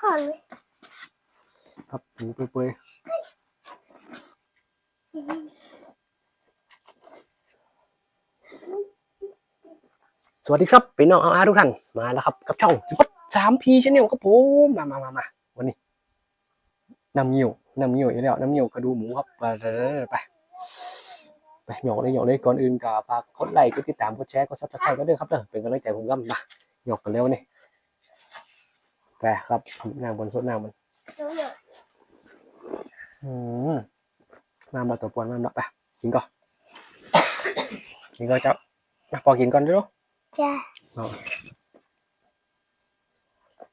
หอมเลยครับหมูเปื่อยๆสวัสดีครับพี่น้องเอาอาทุกท่านมาแล้วครับ กับช่องวัดสามพีชแนลครับผมมามามามาวันนี้น้ำเงี้ยวน้ำเงี้ยวอีกแล้วน้ำเงี้ยวกระดูหมูครับไปไปไปหยอกเลยหยอกเลยก่อนอื่นก็ฝากกดไลค์กดติดตามกดแชร์กดซับสไครต์ก็ด้วยครับเด้อเป็นกำลังใจผมกันมาหยอกกันเร็วนี่ ไปครับนางบนสดนางบนน้องเหยอะอืมมามาตัวปวนมามาไปกินก่อนกินก่อนเจ้ามาพอกินก่อนด้วยเนาะจ้าเอา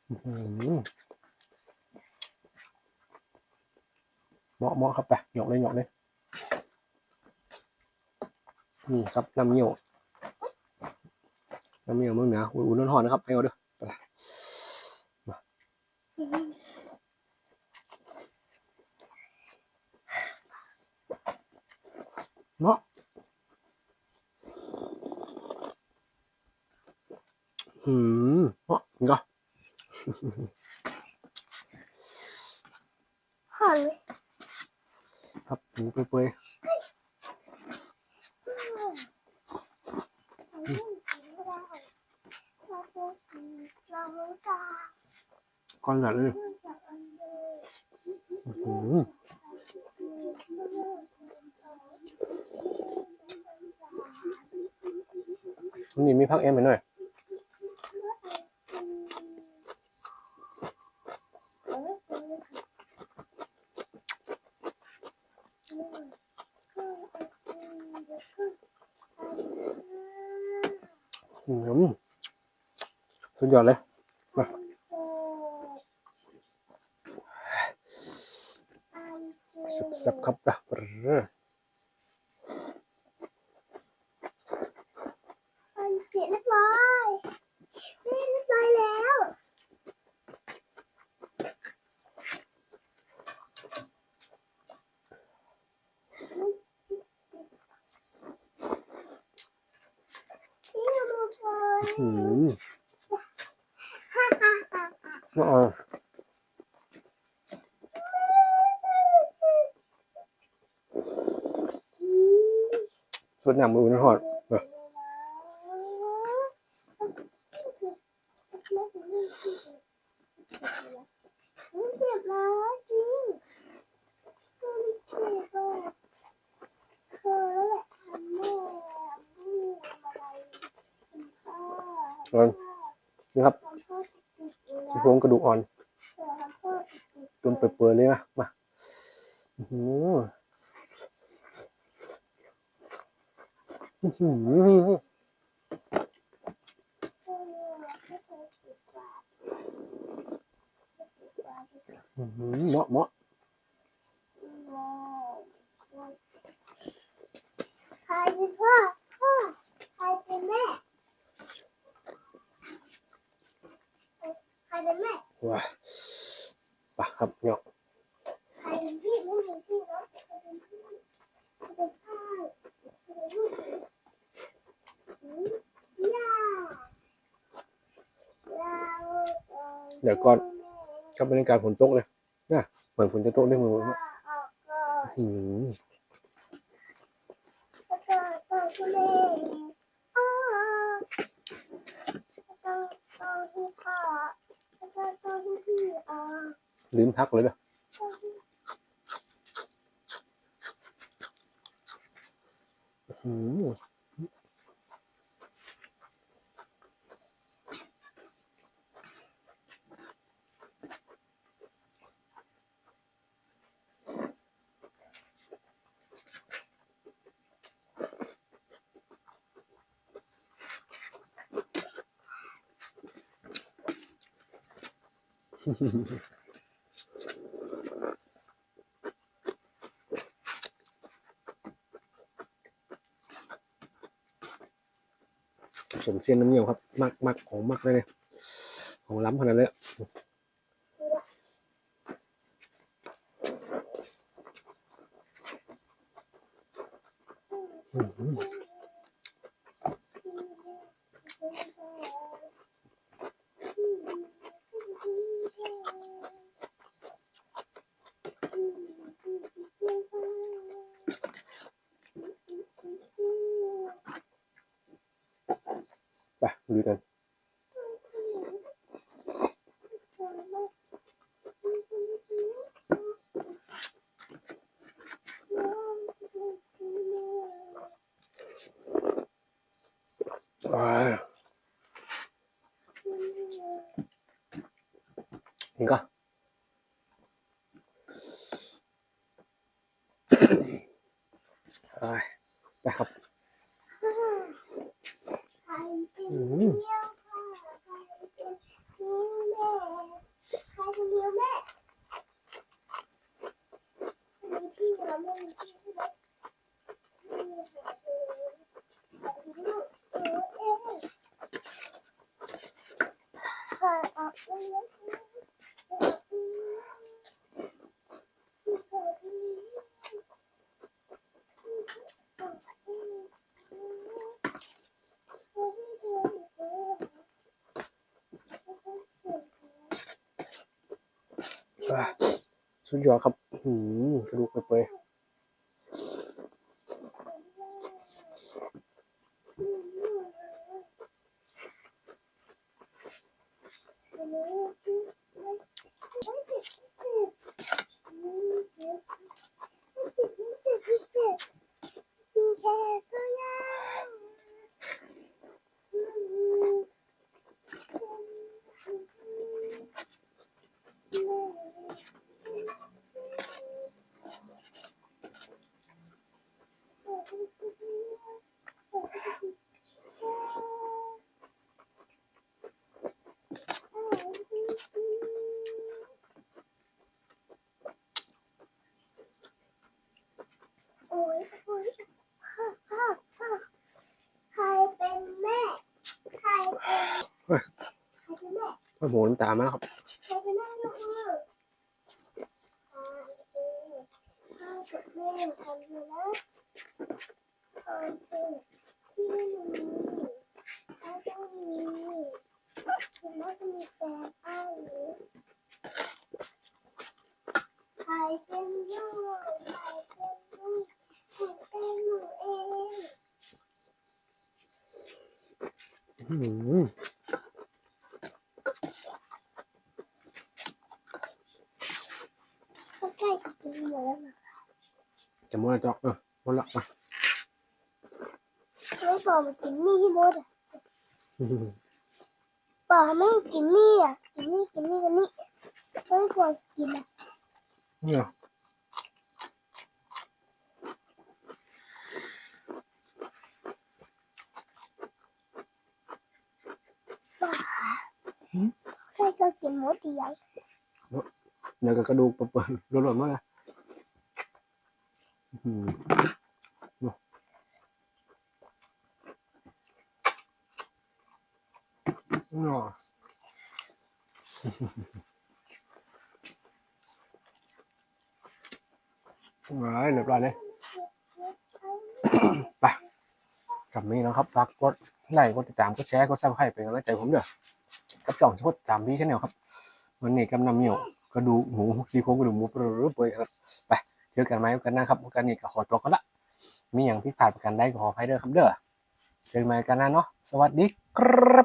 อื้อหือเหมาะเหมาะครับไปหยอกเลยหยอกเลยนี่ครับน้ำเงี้ยวน้ำเงี้ยวเมืองเหนืออุ่นๆร้อนๆนะครับให้เอาเด้อไปละมา เหมาะอืมเหมาะกินก่อนหอมเลยครับหมูเปื่อยๆ ก้อนหนาเลยอื้อหือนี่มีพักเอ็มไปหน่อยอืมสุดยอดเลย สับๆครับนะเออมันเสร็จเรียบร้อยเรียบร้อยแล้วนี่เราดูเธออืมฮ่าฮ่าฮ่าฮ่า สุดยอดมือนะฮอดเออเจ็บแล้วจริงเจ็บเลยเธอแล้วแหละทำแม่พูดอะไรข้าเออนี่ครับทำพ่อติดเลยซี่โครงกระดูกอ่อนทำพ่อติดตุนเปื่อยๆเลยนะมาอื้อหืออื้อหืออื้อหือ เหมาะเหมาะใครเป็นพ่อพ่อใครเป็นแม่ใครเป็นแม่ว้าปะครับเนาะ ใครเป็นพี่ไม่เป็นพี่เนาะใครเป็นพี่ใครเป็นพ่อใครเป็นลูกหือย่าย่า เดี๋ยวก่อนกับบรรยากาศฝนตกเลยนะเหมือนฝนจะตกด้มือออกอืมแล้วก็ต่อทะเลอ้าแล้วก็ต่อที่พ่อแล้วก็ต่อที่พี่อ่าลืมพักเลยเด้ออืม สมเส้นน้ำเหนียวครับ มักมักของมักเลยเนี่ยของล้ำขนาดเลยอื้อ ไปดูกันอ่า นี่ก็ไปไปครับ ใครเป็นเลี้ยวค่ะใครเป็นเลี้ยวแม่ใครเป็นเลี้ยวแม่มีพี่เราไม่มีพี่ใช่ไหมมีค่ะเออใครเป็นลูกเออเอ๊ะใครออกเลี้ยวเอออืมพี่ใครเป็นเลี้ยวอืมอืมอืม อ่า สุดยอดครับ หืมกระดูกเปยๆ โอ้ยโอ้ยฮ่าฮ่าฮ่าใครเป็นแม่ ใครเป็น เฮ้ย ใครเป็นแม่ โอ้โหน้ำตามาแล้วครับใครเป็นแม่ยกมืออ่าเออข้าวกับแม่ทำอยู่นะข้าวเป็นพี่หนูแล้วก็มีคุณแม่ก็มีแฟนอ้ายหนูใครเป็นลูกใครเป็นลูกหนูเป็นหนูเอง อืม ก็ใกล้ จะกินหมดแล้วนะจะหมดแล้วจอกเออหมดละมาไม่บอกมากินนี่ให้หมดอะบอกไม่ให้กินนี่อะกินนี่กินนี่กันนี่ไม่ควรกินอะเนี่ยใกล้จะกินหมดอีกอย่างเดี๋ยวก็กระดูกเปื่อยๆหล่นๆมาเลย อืมเนาะเนาะไว้เรียบร้อยเลยไปกับนี้นะครับฝากกดไลค์กดติดตามกดแชร์กดซับสไครต์เป็นกำลังใจผมเด้อกับจ่องชดจำพี่ชาแนลครับ วันนี้กำนำเหนียวกระดูกหมูซีโครงกระดูกหมูเปรือเปื่อยครับ ไป เจอกันไหมกันนะครับกันนี่ก็ขอตัวกันละ มีอย่างที่ผ่านประกันได้ก็ขออภัยเด้อครับเด้อเจอกันใหม่กันนะเนาะสวัสดีครับ